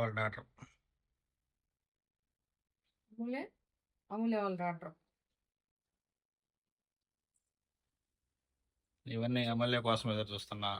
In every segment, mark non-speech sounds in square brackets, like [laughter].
వాళ్ళ డాక్టర్ అమూల్య అమూల్య వాళ్ళ డాక్టర్ ఇవన్నీ అమూల్య కోసం ఎదురు చూస్తున్నా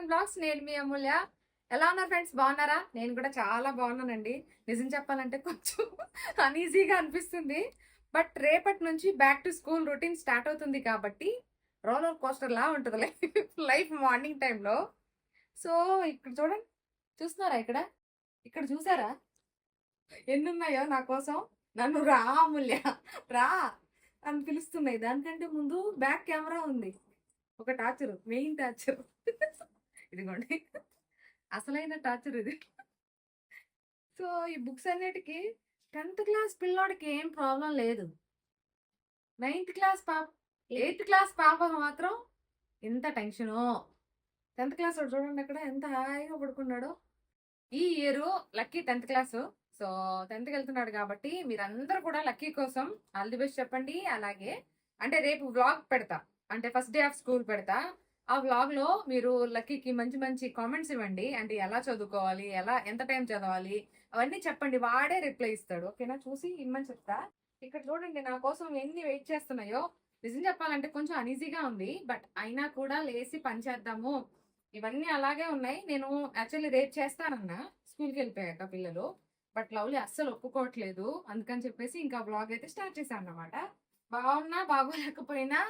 అండ్ బ్లాగ్స్ నేను మీ అమూల్య. ఎలా ఉన్నారు ఫ్రెండ్స్ బాగున్నారా? నేను కూడా చాలా బాగున్నానండి. నిజం చెప్పాలంటే కొంచెం [laughs] అన్ఈజీగా అనిపిస్తుంది. బట్ రేపటి నుంచి back to school routine start అవుతుంది కాబట్టి రోలర్ కోస్టర్లా ఉంటుంది లైఫ్ లైఫ్ మార్నింగ్ టైంలో సో ఇక్కడ చూడండి. చూస్తున్నారా ఇక్కడ? ఇక్కడ చూసారా? ఎన్ని ఉన్నాయో నా కోసం? నన్ను రా అమూల్య. రా అని పిలుస్తున్నాయి. దానికంటే ముందు బ్యాక్ కెమెరా ఉంది. ఒక టార్చరు మెయిన్ టార్చరు ఇదిగోండి. అసలైన టార్చర్ ఇది. సో ఈ బుక్స్ అన్నిటికీ టెన్త్ క్లాస్ పిల్లోడికి ఏం ప్రాబ్లం లేదు. నైన్త్ క్లాస్ పాప ఎయిత్ క్లాస్ పాప మాత్రం ఎంత టెన్షను. టెన్త్ క్లాస్ చూడండి అక్కడ ఎంత హాయిగా పడుకున్నాడో. ఈ year Lucky tenth class. So టెన్త్కి వెళ్తున్నాడు కాబట్టి మీరందరూ కూడా లక్కీ కోసం ఆల్ ది బెస్ట్ చెప్పండి. అలాగే అంటే రేపు వ్లాగ్ పెడతా. అంటే ఫస్ట్ డే ఆఫ్ స్కూల్ పెడతా. ఆ వ్లాగ్లో మీరు లక్కీకి మంచి మంచి కామెంట్స్ ఇవ్వండి. అంటే ఎలా చదువుకోవాలి ఎలా ఎంత టైం చదవాలి అవన్నీ చెప్పండి. వాడే రిప్లై ఇస్తాడు. ఓకేనా చూసి ఇమ్మని చెప్తా. ఇక్కడ చూడండి నా కోసం ఎన్ని వెయిట్ చేస్తున్నాయో. నిజం చెప్పాలంటే కొంచెం అనీజీగా ఉంది. బట్ అయినా కూడా లేసి పని చేద్దాము. ఇవన్నీ అలాగే ఉన్నాయి. నేను యాక్చువల్లీ రేట్ చేస్తానన్నా. స్కూల్కి వెళ్ళిపోయాక పిల్లలు. బట్ లవ్లీ అస్సలు ఒప్పుకోవట్లేదు. అందుకని చెప్పేసి ఇంకా బ్లాగ్ అయితే స్టార్ట్ చేశాను అనమాట బాగున్నా బాగోలేకపోయినా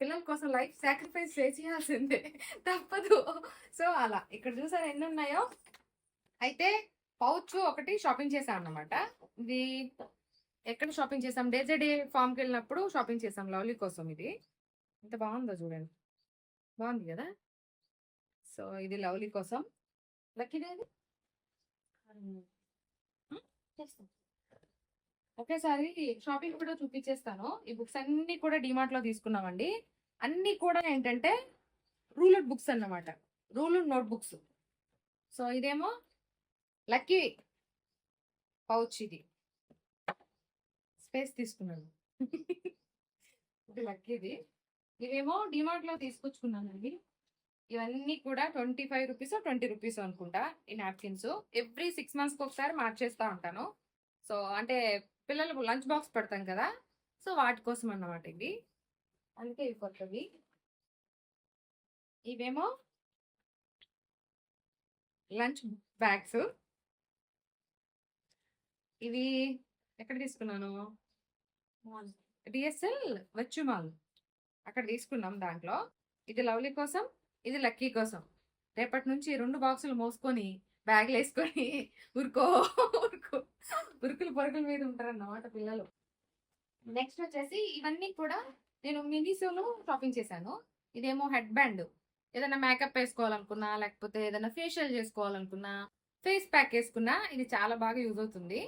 పిల్లల కోసం లైఫ్ సాక్రిఫైస్ చేయాల్సిందే. తప్పదు. సో అలా. ఇక్కడ చూసారా ఎన్ని ఉన్నాయో అయితే పౌచ్ ఒకటి షాపింగ్ చేశాను అన్నమాట ఇది ఎక్కడ షాపింగ్ చేసాం డేజెడే డే ఫామ్కి వెళ్ళినప్పుడు షాపింగ్ చేసాం లవ్లీ కోసం ఇది. ఎంత బాగుందో చూడండి. బాగుంది కదా? సో ఇది లవ్లీ కోసం. లక్కీదేది ఒకేసారి షాపింగ్ కూడా చూపించేస్తాను. ఈ బుక్స్ అన్ని కూడా డిమార్ట్లో తీసుకున్నామండి. అన్ని కూడా ఏంటంటే రూలర్ బుక్స్ అన్నమాట. రూలర్ నోట్ బుక్స్ సో ఇదేమో లక్కీ పౌచ్ ఇది. స్పేస్ తీసుకున్నాను. [laughs] ఇది. లక్కీది ఇవేమో డిమార్ట్లో తీసుకొచ్చుకున్నానండి. ఇవన్నీ కూడా twenty five rupees twenty rupees అనుకుంటా ఈ నాప్కిన్స్ ఎవ్రీ సిక్స్ మంత్స్కి ఒకసారి మార్చేస్తా ఉంటాను. సో అంటే పిల్లలకు లంచ్ బాక్స్ పెడతాం కదా సో వాటి కోసం అన్నమాట ఇవి. అందుకే ఇవి కొత్తవి. ఇవేమో లంచ్ బ్యాగ్స్. ఇవి ఎక్కడ తీసుకున్నాను? డిఎస్ఎల్ వచ్చుమాల్ అక్కడ తీసుకున్నాం దాంట్లో. ఇది లవ్లీ కోసం ఇది లక్కీ కోసం. రేపటి నుంచి రెండు బాక్సులు మోసుకొని బ్యాగ్లు వేసుకొని ఉరుకో ఉరుకో. ఉరుకులు పొరుకుల మీద ఉంటారన్నమాట పిల్లలు. నెక్స్ట్ వచ్చేసి ఇవన్నీ కూడా నేను మినీసోలో షాపింగ్ చేశాను. ఇదేమో హెడ్ బ్యాండ్. ఏదైనా మేకప్ వేసుకోవాలనుకున్నా లేకపోతే ఏదైనా ఫేషియల్ చేసుకోవాలనుకున్నా ఫేస్ ప్యాక్ వేసుకున్నా ఇది చాలా బాగా యూజ్ అవుతుంది.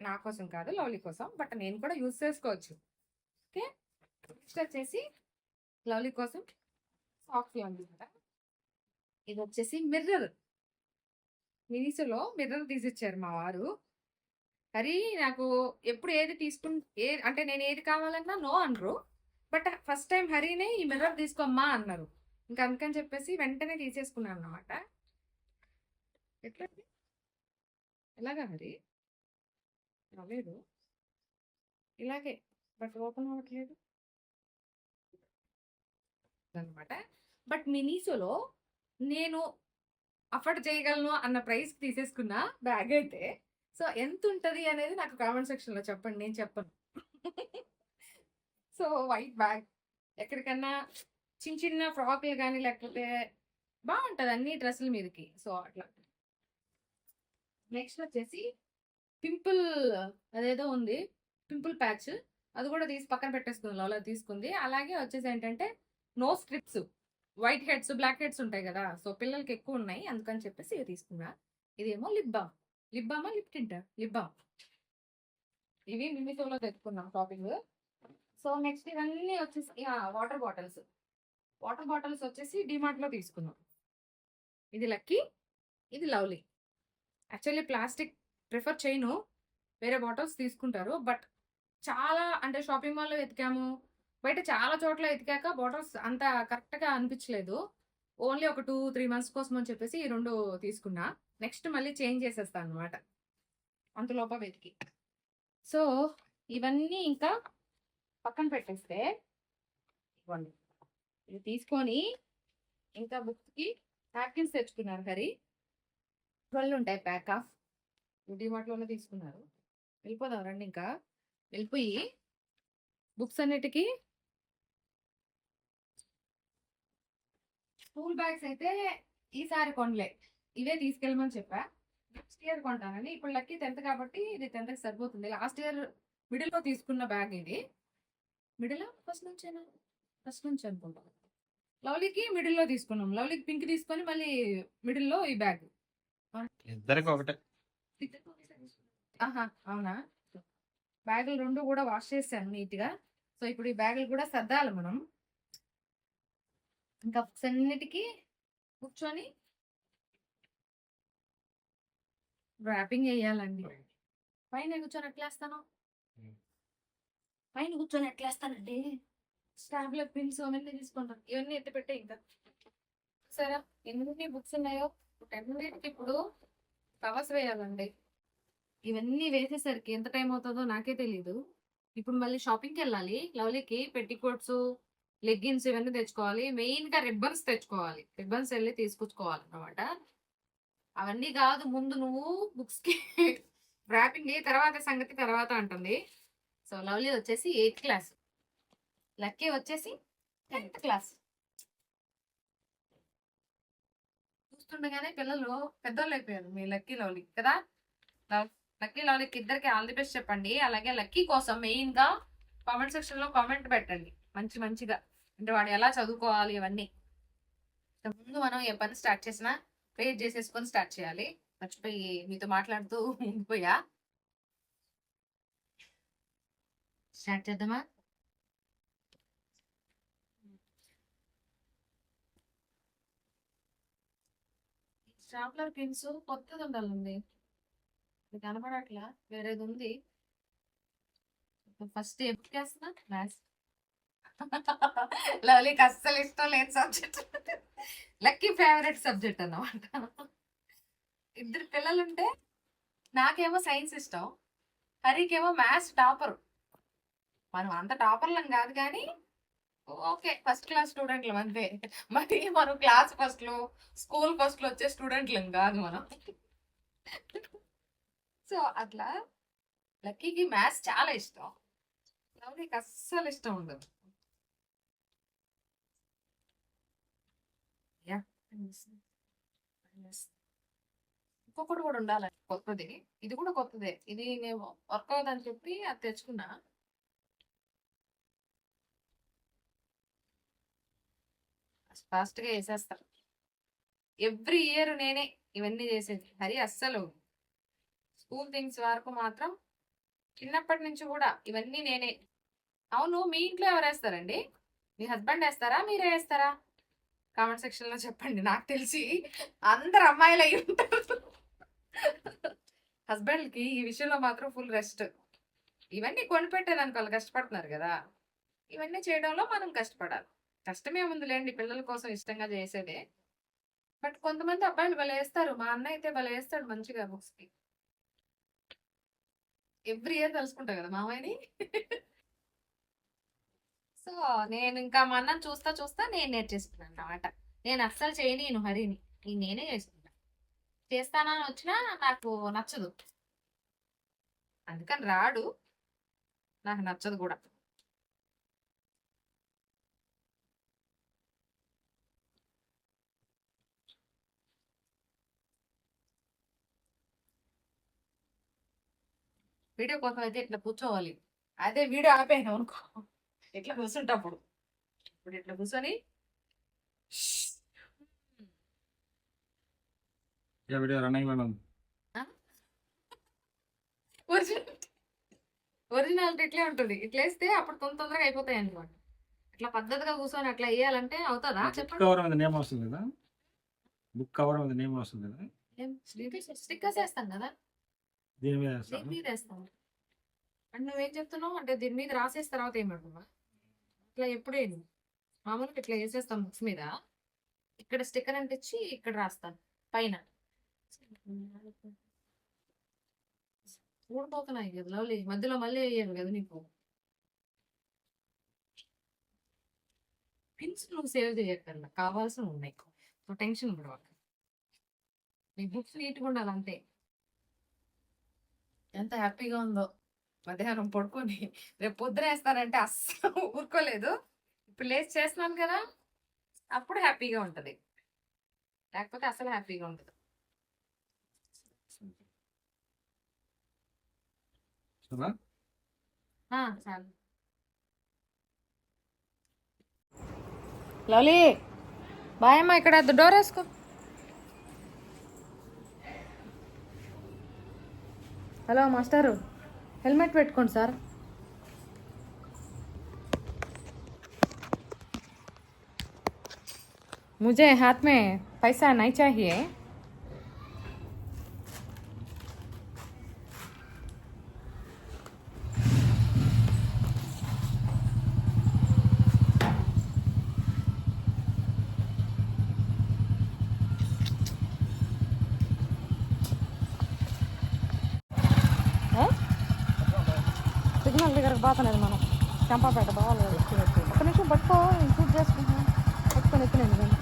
నా కోసం కాదు లవ్లీ కోసం బట్ నేను కూడా యూజ్ చేసుకోవచ్చు. ఓకే? నెక్స్ట్ వచ్చేసి లవ్లీ కోసం సాక్స్ అనమాట ఇది వచ్చేసి మిర్రర్. మినిసోలో మిర్రర్ తీసిచ్చారు మా వారు. మరి నాకు ఎప్పుడు ఏది తీసుకుని ఏ అంటే నేను ఏది కావాలన్నా నో అనరు. బట్ ఫస్ట్ టైం హరినే ఈ మిర్రర్ తీసుకోమ్మా అన్నారు. ఇంకా అందుకని చెప్పేసి వెంటనే తీసేసుకున్నాను అనమాట ఎట్లా? ఎలాగా హరి? రాలేదు. ఇలాగే. బట్ ఓపెన్ అవ్వట్లేదు అనమాట బట్ మినీసోలో నేను అఫర్డ్ చేయగలను అన్న ప్రైస్ తీసేసుకున్న బ్యాగ్ అయితే సో ఎంత ఉంటుంది అనేది నాకు కామెంట్ సెక్షన్లో చెప్పండి నేను చెప్పను. So white bag. ఎక్కడికన్నా చిన్న చిన్న ఫ్రాక్లు కానీ లేకపోతే బాగుంటుంది అన్ని డ్రెస్సుల మీదకి. సో అట్లా. నెక్స్ట్ వచ్చేసి పింపుల్ అదేదో ఉంది పింపుల్ ప్యాచ్. అది కూడా తీసి పక్కన పెట్టేసుకుంది లోలా తీసుకుంది. అలాగే వచ్చేసి ఏంటంటే no strips white heads black heads ఉంటాయి కదా! సో పిల్లలకి ఎక్కువ ఉన్నాయి. అందుకని చెప్పేసి ఇవి తీసుకున్నా. ఇదేమో లిప్ బామ్. లిప్ బామా? Lip lip balm. ఇవి మిమితోలో తెచ్చుకున్నాం షాపింగ్. సో నెక్స్ట్ ఇవన్నీ వచ్చేసి వాటర్ బాటిల్స్. వాటర్ బాటిల్స్ వచ్చేసి డిమార్ట్లో తీసుకున్నాం. ఇది లక్కీ ఇది లవ్లీ. యాక్చువల్లీ ప్లాస్టిక్ ప్రిఫర్ చేయను. వేరే బాటిల్స్ తీసుకుంటారు. బట్ చాలా అంటే షాపింగ్ మాల్లో వెతికాము. బయట చాలా చోట్ల ఎతికాక బాటిల్స్ అంత కరెక్ట్గా అనిపించలేదు. ఓన్లీ ఒక టూ త్రీ మంత్స్ కోసం అని చెప్పేసి ఈ రెండు తీసుకున్నా. నెక్స్ట్ మళ్ళీ చేంజ్ చేసేస్తాను అనమాట అంతలోప వెతికి. సో ఇవన్నీ ఇంకా పక్కన పెట్టేస్తే ఇవ్వండి. ఇది తీసుకొని ఇంకా బుక్స్కి నాప్కిన్స్ తెచ్చుకున్నారు హరి. ట్వెల్వ్ ఉంటాయి ప్యాక్ ఆఫ్. డిమార్ట్లోనే తీసుకున్నారు. వెళ్ళిపోదాం రండి ఇంకా. వెళ్ళిపోయి బుక్స్ అన్నిటికీ స్కూల్ బ్యాగ్స్ అయితే ఈసారి కొనలే. ఇవే తీసుకెళ్ళమని చెప్పా. నెక్స్ట్ ఇయర్ కొంటానని. ఇప్పుడు లక్కీ టెన్త్ కాబట్టి ఇది టెన్త్కి సరిపోతుంది. లాస్ట్ ఇయర్ మిడిల్లో తీసుకున్న బ్యాగ్ ఇది. మిడిల్? ఫస్ట్ నుంచేనా? ఫస్ట్ నుంచి అనుకుంటా. లవ్లీకి మిడిల్లో తీసుకున్నాం. లవ్లీకి పింక్ తీసుకొని మళ్ళీ మిడిల్లో ఈ బ్యాగ్. ఇద్దరికి ఒకటే. ఆహా అవునా? బ్యాగులు రెండు కూడా వాష్ చేశాను నీట్గా. సో ఇప్పుడు ఈ బ్యాగులు కూడా సర్దాలి మనం. ఇంకా బుక్స్ అన్నిటికీ కూర్చొని ర్యాపింగ్ వేయాలండి పైన కూర్చొని ఎట్లా వేస్తాను Hmm. పైన కూర్చొని ఎట్లా వేస్తానండి స్టాంప్ల పిన్స్ అవన్నీ తీసుకుంటాను ఇవన్నీ ఎత్తి పెట్టే ఇంకా. సరే ఎన్ని బుక్స్ ఉన్నాయో అన్నిటికి ఇప్పుడు కవర్స్ వేయాలండి. ఇవన్నీ వేసేసరికి ఎంత టైం అవుతుందో నాకే తెలీదు. ఇప్పుడు మళ్ళీ షాపింగ్కి వెళ్ళాలి. లవ్లీకి పెట్టికోట్స్ లెగ్గిన్స్ ఇవన్నీ తెచ్చుకోవాలి. మెయిన్గా రిబ్బన్స్ తెచ్చుకోవాలి. రిబ్బన్స్ వెళ్ళి తీసుకొచ్చుకోవాలన్నమాట. అవన్నీ కాదు ముందు నువ్వు బుక్స్కి [laughs] ర్యాపింగ్ తర్వాత సంగతి తర్వాత అంటుంది. సో లవ్లీ వచ్చేసి ఎయిత్ క్లాస్. లక్కీ వచ్చేసి టెన్త్ క్లాస్. చూస్తుండగానే పిల్లలు పెద్దోళ్ళు అయిపోయారు మీ లక్కీ లవ్లీ కదా? లవ్- లక్కీ లవ్లీకి ఇద్దరికి ఆల్ ది బెస్ట్ చెప్పండి. అలాగే లక్కీ కోసం మెయిన్గా కామెంట్ సెక్షన్లో కామెంట్ పెట్టండి. మంచి మంచిగా. అంటే వాడు ఎలా చదువుకోవాలి ఇవన్నీ ముందు మనం ఏ పని స్టార్ట్ చేసినా ప్రేర్ చేసేసుకొని స్టార్ట్ చేయాలి. మర్చిపోయి మీతో మాట్లాడుతూ ఉండిపోయా. స్టార్ట్ చేద్దామా? స్టాప్లర్ పిన్స్ కొత్తది ఉండాలండి. కనపడట్లా? వేరేది ఉంది. ఫస్ట్ ఎప్పుడు చేస్తున్నా? మ్యాథ్స్ [laughs] లవ్లీకి అస్సలు ఇష్టం లేదు సబ్జెక్ట్ లక్కీ ఫేవరెట్ సబ్జెక్ట్ అన్నమాట. ఇద్దరు పిల్లలు ఉంటే నాకేమో సైన్స్ ఇష్టం హరికేమో మ్యాథ్స్ టాపర్ మనం అంత టాపర్లం కాదు కానీ ఓకే ఫస్ట్ క్లాస్ స్టూడెంట్లు అంతే. మరి మనం క్లాస్ ఫస్ట్లో స్కూల్ ఫస్ట్లో వచ్చే స్టూడెంట్లం కాదు మనం. సో అట్లా. లక్కీకి మ్యాథ్స్ చాలా ఇష్టం. లవ్లీకి అస్సలు ఇష్టం ఉండదు. ఇంకొకటి కూడా ఉండాలి కొత్తది. ఇది కూడా కొత్తదే. ఇది నేను వర్క్ అవుదని చెప్పి అది తెచ్చుకున్నా. ఫాస్ట్గా వేసేస్తారు ఎవ్రీ ఇయర్ నేనే ఇవన్నీ చేసేది. హరి అస్సలు. స్కూల్ థింగ్స్ వరకు మాత్రం చిన్నప్పటి నుంచి కూడా ఇవన్నీ నేనే అవును మీ ఇంట్లో ఎవరు వేస్తారండి మీ హస్బెండ్ వేస్తారా? మీరే వేస్తారా? కామెంట్ సెక్షన్లో చెప్పండి నాకు తెలిసి అందరు అమ్మాయిలు అయి ఉంటారు. హస్బెండ్కి ఈ విషయంలో మాత్రం ఫుల్ రెస్ట్. ఇవన్నీ కొనిపెట్టేదానికి వాళ్ళు కష్టపడుతున్నారు కదా. ఇవన్నీ చేయడంలో మనం కష్టపడాలి. కష్టమే ఉందిలేండి పిల్లల కోసం ఇష్టంగా చేసేదే. బట్ కొంతమంది అబ్బాయిలు భలే వేస్తారు. మా అన్న అయితే భలే వేస్తాడు మంచిగా బుక్స్కి ఎవ్రీ ఇయర్ తెలుసుకుంటా కదా మామయ్యని? సో నేను ఇంకా మా అన్నని చూస్తా చూస్తా నేను నేర్చేసుకున్నాను అన్నమాట. నేను అస్సలు చేయను హరిని ఇది నేనే చేసుకుంటా. చేస్తానని వచ్చినా నాకు నచ్చదు. అందుకని రాడు. నాకు నచ్చదు కూడా. వీడియో కోసం అయితే ఇట్లా కూర్చోవాలి. అదే వీడియో ఆపేయను అనుకో. ఇట్లా కూర్చుంటప్పుడు ఇప్పుడు ఇట్లా కూర్చొని ఒరిజినల్ ఒరిజినాలిటీ ఇట్లే ఉంటుంది. ఇట్లా వేస్తే అప్పుడు తొందర తొందరగా అయిపోతాయి అనమాట ఇట్లా పద్ధతిగా కూర్చొని అట్లా వేయాలంటే అవుతుందా? చెప్పండి. కవర్ మీద నేమ్ వస్తుంది కదా? బుక్ కవర్ మీద నేమ్ వస్తుంది కదా? స్టిక్కర్స్ వేస్తాం కదా? దీని మీద వేస్తాం? అంటే నువ్వేం చెప్తున్నావు? అంటే దీని మీద రాసేసి తర్వాత ఏమంటున్నావా ఇట్లా ఎప్పుడేను మామూలుగా ఇట్లా వేసేస్తాం బుక్స్ మీద. ఇక్కడ స్టిక్కర్ అంటించి ఇక్కడ రాస్తాను పైన. ఊడిపోతున్నాయి కదా లవ్లీ. మధ్యలో మళ్ళీ వేయాలి కదా నీకు? పిన్స్ నువ్వు సేవ్ చేయక్కర్లా. కావాల్సిన ఉన్నాయి. సో టెన్షన్ పడవాలి నీ బుక్స్ నీట్గా ఉండాలంటే ఎంత హ్యాపీగా ఉందో. మధ్యాహ్నం పడుకొని రేపు పొద్దున వేస్తానంటే అస్సలు [laughs] ఊరుకోలేదు. ఇప్పుడు లేచి చేస్తున్నాను కదా అప్పుడు హ్యాపీగా ఉంటుంది. లేకపోతే అసలు హ్యాపీగా ఆ, చాలు. లవ్లీ బాయ్ అమ్మా ఇక్కడ డోర్ వేసుకో. హలో మాస్టారు. హెల్మెట్ పెట్టుకోండి సార్ मुझे हाथ में पैसा नहीं चाहिए సిగ్నల్ మనం. చంపాపేట బాగాలేదు. కదా ఒక నిమిషం పట్టుకో నేను షూట్ చేసుకుంటున్నాను పట్టుకొని ఎత్తినండి నేను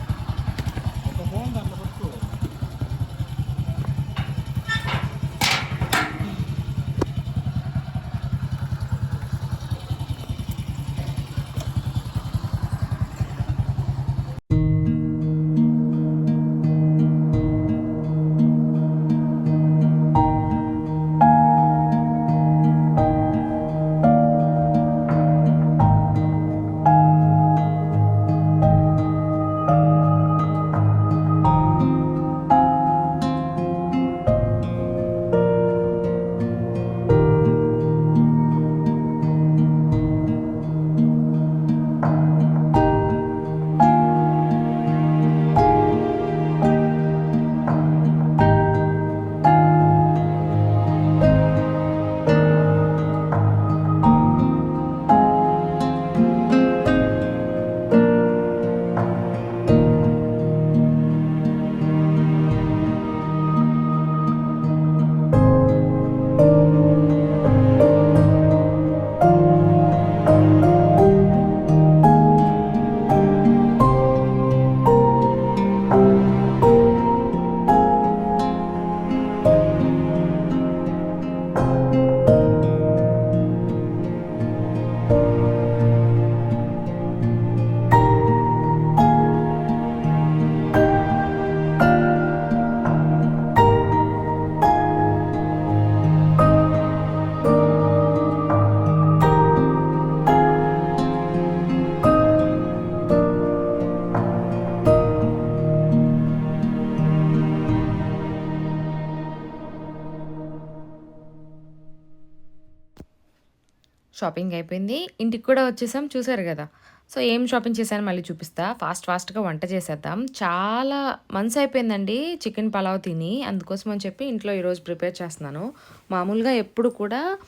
షాపింగ్ అయిపోయింది. ఇంటికి కూడా వచ్చేసాం చూసారు కదా. సో ఏం షాపింగ్ చేశాను మళ్ళీ చూపిస్తా. ఫాస్ట్ ఫాస్ట్గా వంట చేసేద్దాం. చాలా మంత్స్ అయిపోయిందండి చికెన్ పలావ్ తిని. అందుకోసం అని చెప్పి ఇంట్లో ఈరోజు ప్రిపేర్ చేస్తున్నాను. మామూలుగా ఎప్పుడు కూడా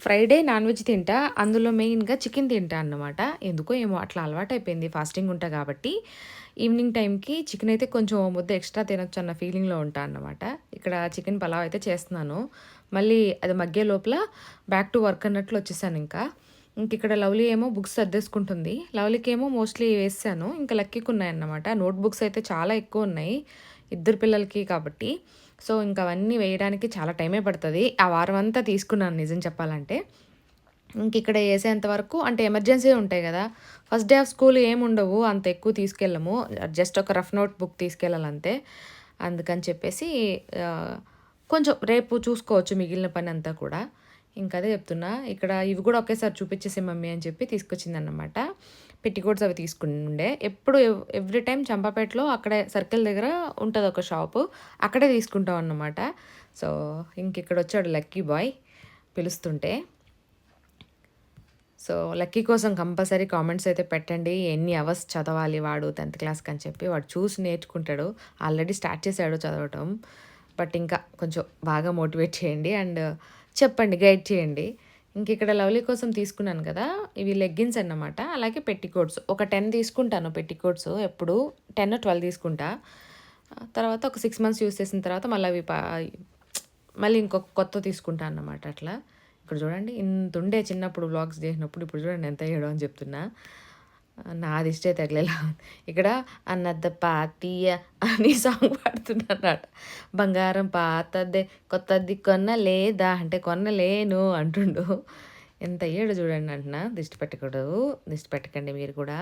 ఫ్రైడే నాన్ వెజ్ తింటా. అందులో మెయిన్గా చికెన్ తింటా అన్నమాట. ఎందుకో ఏమో అట్లా అలవాటు అయిపోయింది ఫాస్టింగ్ ఉంటా కాబట్టి. ఈవినింగ్ టైంకి చికెన్ అయితే కొంచెం ముద్ద ఎక్స్ట్రా తినొచ్చు అన్న ఫీలింగ్లో ఉంటాను అన్నమాట. ఇక్కడ చికెన్ పలావ్ అయితే చేస్తున్నాను. మళ్ళీ అది మగ్గే లోపల బ్యాక్ టు వర్క్ అన్నట్లు వచ్చేసాను ఇంకా. ఇంక ఇక్కడ లవ్లీ ఏమో బుక్స్ సర్దేసుకుంటుంది. లవ్లీకి ఏమో మోస్ట్లీ వేసాను. ఇంకా లక్కీకి ఉన్నాయన్నమాట నోట్ బుక్స్ అయితే చాలా ఎక్కువ ఉన్నాయి. ఇద్దరు పిల్లలకి కాబట్టి. సో ఇంకా అవన్నీ వేయడానికి చాలా టైమే పడుతుంది. ఆ వారం అంతా తీసుకున్నాను నిజం చెప్పాలంటే. ఇంక ఇక్కడ వేసేంత వరకు అంటే ఎమర్జెన్సీ ఉంటాయి కదా. ఫస్ట్ డే ఆఫ్ స్కూల్ ఏమి ఉండవు అంత ఎక్కువ తీసుకెళ్ళము. జస్ట్ ఒక రఫ్ నోట్ బుక్ తీసుకెళ్ళాలంతే. అందుకని చెప్పేసి కొంచెం రేపు చూసుకోవచ్చు మిగిలిన పని అంతా కూడా. ఇంకదే అదే చెప్తున్నా ఇక్కడ ఇవి కూడా ఒకేసారి చూపించేసి మమ్మీ అని చెప్పి తీసుకొచ్చిందన్నమాట. పెట్టికోట్స్ అవి తీసుకుండే. ఎప్పుడు ఎవ్రీ టైం చంపాపేటలో అక్కడే సర్కిల్ దగ్గర ఉంటుంది ఒక షాపు. అక్కడే తీసుకుంటాం అన్నమాట. సో ఇంక ఇక్కడ వచ్చాడు లక్కీ బాయ్ పిలుస్తుంటే. సో లక్కీ కోసం కంపల్సరీ కామెంట్స్ అయితే పెట్టండి. ఎన్ని అవర్స్ చదవాలి వాడు టెన్త్ క్లాస్కి అని చెప్పి. వాడు చూసి నేర్చుకుంటాడు. ఆల్రెడీ స్టార్ట్ చేశాడు చదవటం. బట్ ఇంకా కొంచెం బాగా మోటివేట్ చేయండి. అండ్ చెప్పండి గైడ్ చేయండి. ఇంక ఇక్కడ లవ్లీ కోసం తీసుకున్నాను కదా. ఇవి లెగ్గిన్స్ అన్నమాట. అలాగే పెట్టికోట్స్. ఒక టెన్ తీసుకుంటాను పెట్టికోట్స్. ఎప్పుడు టెన్ ట్వెల్వ్ తీసుకుంటా. తర్వాత ఒక సిక్స్ మంత్స్ యూస్ చేసిన తర్వాత మళ్ళీ అవి మళ్ళీ ఇంకొక కొత్త తీసుకుంటా అన్నమాట అట్లా. ఇక్కడ చూడండి ఇంత ఉండే చిన్నప్పుడు వ్లాగ్స్ చేసినప్పుడు ఇప్పుడు చూడండి ఎంత అయ్యాడో అని చెప్తున్నా. నాది ఇష్టే తగిలేలా ఇక్కడ అన్నద్ద పాతీయ అని సాంగ్ పాడుతున్నాడు బంగారం పాతదే కొత్తది కొన్న లేదా అంటే కొనలేను అంటుండు. ఎంత అయ్యాడు చూడండి అంటున్నా. దిష్టి పెట్టకూడదు. దిష్టి పెట్టకండి మీరు కూడా.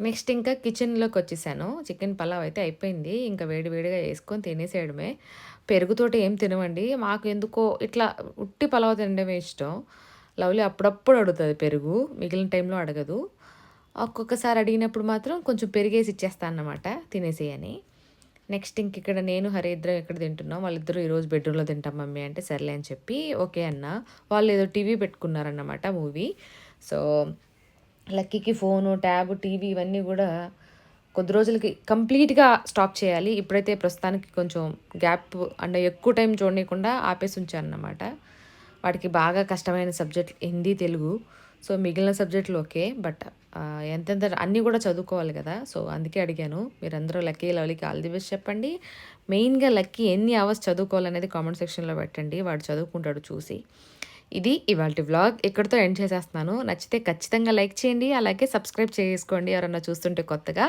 నెక్స్ట్ ఇంకా కిచెన్లోకి వచ్చేసాను. చికెన్ పలావ్ అయితే అయిపోయింది. ఇంకా వేడివేడిగా వేసుకొని తినేసేయడమే. పెరుగుతోటి ఏం తినవండి మాకు ఎందుకో ఇట్లా ఉట్టి పలావ్ తినడమే ఇష్టం. లవ్లీ అప్పుడప్పుడు అడుగుతుంది పెరుగు. మిగిలిన టైంలో అడగదు. ఒక్కొక్కసారి అడిగినప్పుడు మాత్రం కొంచెం పెరిగేసి ఇచ్చేస్తాను అన్నమాట. తినేసేయని నెక్స్ట్ ఇంక ఇక్కడ నేను హరి ఇక్కడ ఎక్కడ తింటున్నాం? వాళ్ళిద్దరూ ఈరోజు బెడ్రూమ్లో తింటాం మమ్మీ అంటే సర్లే అని చెప్పి ఓకే అన్న. వాళ్ళు ఏదో టీవీ పెట్టుకున్నారన్నమాట మూవీ. సో లక్కీకి ఫోను ట్యాబ్ టీవీ ఇవన్నీ కూడా కొద్ది రోజులకి కంప్లీట్గా స్టాప్ చేయాలి. ఇప్పుడైతే ప్రస్తుతానికి కొంచెం గ్యాప్ అంటే ఎక్కువ టైం చూడనీయకుండా ఆపేసి ఉంచాను అన్నమాట వాడికి బాగా కష్టమైన సబ్జెక్ట్ హిందీ తెలుగు. సో మిగిలిన సబ్జెక్టులు ఓకే. బట్ ఎంతెంత అన్నీ కూడా చదువుకోవాలి కదా. సో అందుకే అడిగాను. మీరందరూ లక్కీ లవ్లీకి ఆల్ ది బెస్ట్ చెప్పండి. మెయిన్గా లక్కీ ఎన్ని అవర్స్ చదువుకోవాలనేది కామెంట్ సెక్షన్లో పెట్టండి. వాడు చదువుకుంటాడు చూసి. ఇది ఇవాళ వ్లాగ్. ఇక్కడితో ఎండ్ చేసేస్తున్నాను. నచ్చితే ఖచ్చితంగా లైక్ చేయండి. అలాగే సబ్స్క్రైబ్ చేసుకోండి ఎవరన్నా చూస్తుంటే కొత్తగా.